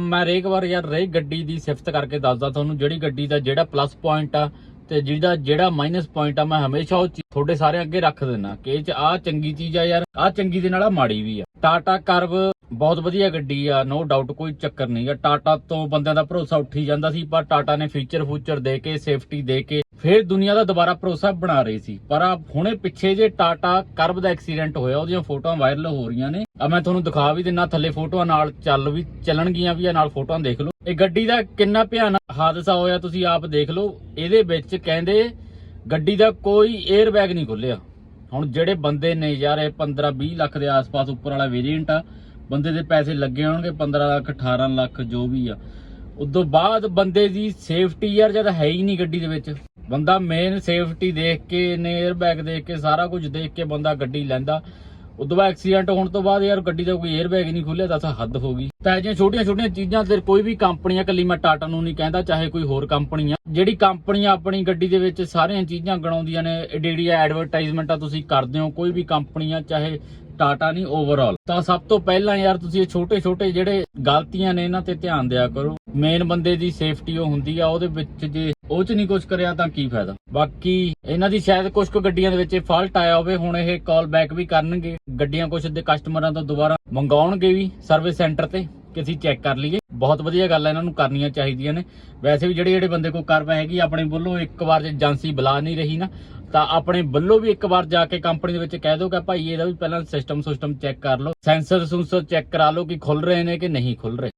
ਮੈਂ ਹਰੇਕ ਵਾਰ ਯਾਰ ਰੇ ਗੱਡੀ ਦੀ ਸਿਫਤ ਕਰਕੇ ਦੱਸਦਾ ਤੁਹਾਨੂੰ, ਜਿਹੜੀ ਗੱਡੀ ਦਾ ਜਿਹੜਾ ਪਲੱਸ ਪੁਆਇੰਟ ਆ ਤੇ ਜਿਹਦਾ ਜਿਹੜਾ ਮਾਈਨਸ ਪੁਆਇੰਟ ਆ, ਮੈਂ ਹਮੇਸ਼ਾ ਉਹ ਤੁਹਾਡੇ ਸਾਰੇ ਅੱਗੇ ਰੱਖ ਦਿੰਦਾ ਕਿ ਇਹ ਚ ਆ ਚੰਗੀ ਚੀਜ਼ ਆ ਯਾਰ ਆ ਚੰਗੀ ਦੇ ਨਾਲ ਆ ਮਾੜੀ ਵੀ ਆ। ਟਾਟਾ ਕਰਵ ਬਹੁਤ ਵਧੀਆ ਗੱਡੀ ਆ ਨੋ ਡਾਊਟ ਕੋਈ ਚੱਕਰ ਨਹੀਂ ਆ। ਟਾਟਾ ਤੋਂ ਬੰਦਿਆਂ ਦਾ ਭਰੋਸਾ ਉੱਠੀ ਜਾਂਦਾ ਸੀ, ਪਰ ਟਾਟਾ ਨੇ ਫੀਚਰ ਫੂਚਰ ਦੇ ਕੇ ਸੇਫਟੀ ਦੇ ਕੇ ਫਿਰ ਦੁਨੀਆ ਦਾ ਦੁਬਾਰਾ ਭਰੋਸਾ ਬਣਾ ਰਹੀ ਸੀ। ਪਰ ਆ ਹੁਣੇ ਪਿੱਛੇ ਜੇ ਟਾਟਾ ਕਰਵ ਦਾ ਐਕਸੀਡੈਂਟ ਹੋਇਆ, ਉਹਦੀਆਂ ਫੋਟੋਆਂ ਵਾਇਰਲ ਹੋ ਰਹੀਆਂ ਨੇ। ਆ ਮੈਂ ਤੁਹਾਨੂੰ ਦਿਖਾ ਵੀ ਦਿੰਨਾ, ਥੱਲੇ ਫੋਟੋਆਂ ਨਾਲ ਚੱਲ ਵੀ, ਚੱਲਣਗੀਆਂ ਵੀ ਆ, ਨਾਲ ਫੋਟੋਆਂ ਦੇਖ ਲਓ। ਇਹ ਗੱਡੀ ਦਾ ਕਿੰਨਾ ਭਿਆਨਕ ਹਾਦਸਾ ਹੋਇਆ, ਤੁਸੀਂ ਆਪ ਦੇਖ ਲਓ। ਇਹਦੇ ਵਿੱਚ ਕਹਿੰਦੇ ਗੱਡੀ ਦਾ ਕੋਈ 에ਅਰ ਬੈਗ ਨਹੀਂ ਖੁੱਲਿਆ ਹੁਣ ਜਿਹੜੇ ਬੰਦੇ ਨੇ ਯਾਰ, ਇਹ 15 20 ਲੱਖ ਦੇ ਆਸ-ਪਾਸ ਉੱਪਰ ਵਾਲਾ ਵੇਰੀਐਂਟ ਆ ਬੰਦੇ ਦੇ ਪੈਸੇ ਲੱਗੇ ਹੋਣਗੇ 15 ਲੱਖ 18 ਲੱਖ, ਜੋ ਵੀ ਆ। ਉਦੋਂ ਬਾਅਦ ਬੰਦੇ ਦੀ ਸੇਫਟੀ ਯਾਰ, ਜਦ ਹੈ ਹੀ ਨਹੀਂ ਗੱਡੀ ਦੇ ਵਿੱਚ। ਬੰਦਾ ਮੇਨ ਸੇਫਟੀ ਦੇਖ ਕੇ, ਨੇ 에ਅਰ ਬੈਗ ਦੇਖ ਕੇ, ਸਾਰਾ ਕੁਝ ਦੇਖ ਕੇ ਬੰਦਾ ਗੱਡੀ ਲੈਂਦਾ। ਉਦੋਂ ਬਾਅਦ ਐਕਸੀਡੈਂਟ ਹੋਣ ਤੋਂ ਬਾਅਦ ਯਾਰ, ਗੱਡੀ ਦਾ ਕੋਈ 에ਅਰ ਬੈਗ ਨਹੀਂ ਖੁੱਲਿਆ, ਤਾਂ ਹੱਦ ਹੋ ਗਈ। ਤਾਂ ਇਹ ਛੋਟੀਆਂ ਛੋਟੀਆਂ ਚੀਜ਼ਾਂ ਤੇ ਕੋਈ ਵੀ ਕੰਪਨੀ ਆ ਕੱਲੀ ਮੈਂ ਟਾਟਾ ਨੂੰ ਨਹੀਂ ਕਹਿੰਦਾ, ਚਾਹੇ ਕੋਈ ਹੋਰ ਕੰਪਨੀ ਆ ਜਿਹੜੀ ਕੰਪਨੀਆਂ ਆਪਣੀ ਗੱਡੀ ਦੇ ਵਿੱਚ ਸਾਰੀਆਂ ਚੀਜ਼ਾਂ ਗਣਾਉਂਦੀਆਂ ਨੇ ਏਡੀ ਐਡਵਰਟਾਈਜ਼ਮੈਂਟਾਂ ਤੁਸੀਂ ਕਰਦੇ ਹੋ, ਕੋਈ ਵੀ ਕੰਪਨੀ ਆ ਚਾਹੇ ਟਾਟਾ ਨਹੀਂ ਓਵਰਆਲ ਤਾਂ ਸਭ ਤੋਂ ਪਹਿਲਾਂ ਯਾਰ ਤੁਸੀਂ ਇਹ ਛੋਟੇ ਛੋਟੇ ਜਿਹੜੇ ਗਲਤੀਆਂ ਨੇ ਇਹਨਾਂ ਤੇ ਧਿਆਨ ਦਿਆ ਕਰੋ। ਮੇਨ ਬੰਦੇ ਦੀ ਸੇਫਟੀ ਉਹ ਹੁੰਦੀ ਆ, ਉਹਦੇ ਵਿੱਚ ਜੇ ਉਹ ਚ ਨਹੀਂ ਕੁਝ ਕਰਿਆ ਤਾਂ ਕੀ ਫਾਇਦਾ? ਬਾਕੀ ਇਹਨਾਂ ਦੀ ਸ਼ਾਇਦ ਕੁਝ ਕੁ ਗੱਡੀਆਂ ਦੇ ਵਿੱਚ ਫਾਲਟ ਆਇਆ ਹੋਵੇ, ਹੁਣ ਇਹ ਕਾਲ ਬੈਕ ਵੀ ਕਰਨਗੇ। ਗੱਡੀਆਂ ਕੁਝ ਦੇ ਕਸਟਮਰਾਂ ਤੋਂ ਦੁਬਾਰਾ ਮੰਗਾਉਣਗੇ ਵੀ ਸਰਵਿਸ ਸੈਂਟਰ ਤੇ। ਕਿ ਅਸੀਂ ਚੈੱਕ ਕਰ ਲਈਏ। ਬਹੁਤ ਵਧੀਆ ਗੱਲ ਹੈ ਇਹਨਾਂ ਨੂੰ ਕਰਨੀਆਂ ਚਾਹੀਦੀਆਂ ਨੇ। ਵੈਸੇ ਵੀ ਜਿਹੜੇ ਜਿਹੜੇ ਬੰਦੇ ਕੋਲ ਕਰ ਹੈਗੀ, ਆਪਣੇ ਵੱਲੋਂ ਇੱਕ ਵਾਰ ਜੇ ਏਜੰਸੀ ਬੁਲਾ ਨਹੀਂ ਰਹੀ ਨਾ, ਤਾਂ ਆਪਣੇ ਵੱਲੋਂ ਵੀ ਇੱਕ ਵਾਰ ਜਾ ਕੇ ਕੰਪਨੀ ਦੇ ਵਿੱਚ ਕਹਿ ਦਿਓ ਕਿ ਭਾਈ ਇਹਦਾ ਵੀ ਪਹਿਲਾਂ ਸਿਸਟਮ ਸਿਸਟਮ ਚੈੱਕ ਕਰ ਲਓ। ਸੈਂਸਰ ਸੁੰਸਰ ਚੈੱਕ ਕਰਾ ਲਓ ਕਿ ਖੁੱਲ ਰਹੇ ਨੇ ਕਿ ਨਹੀਂ ਖੁੱਲ ਰਹੇ।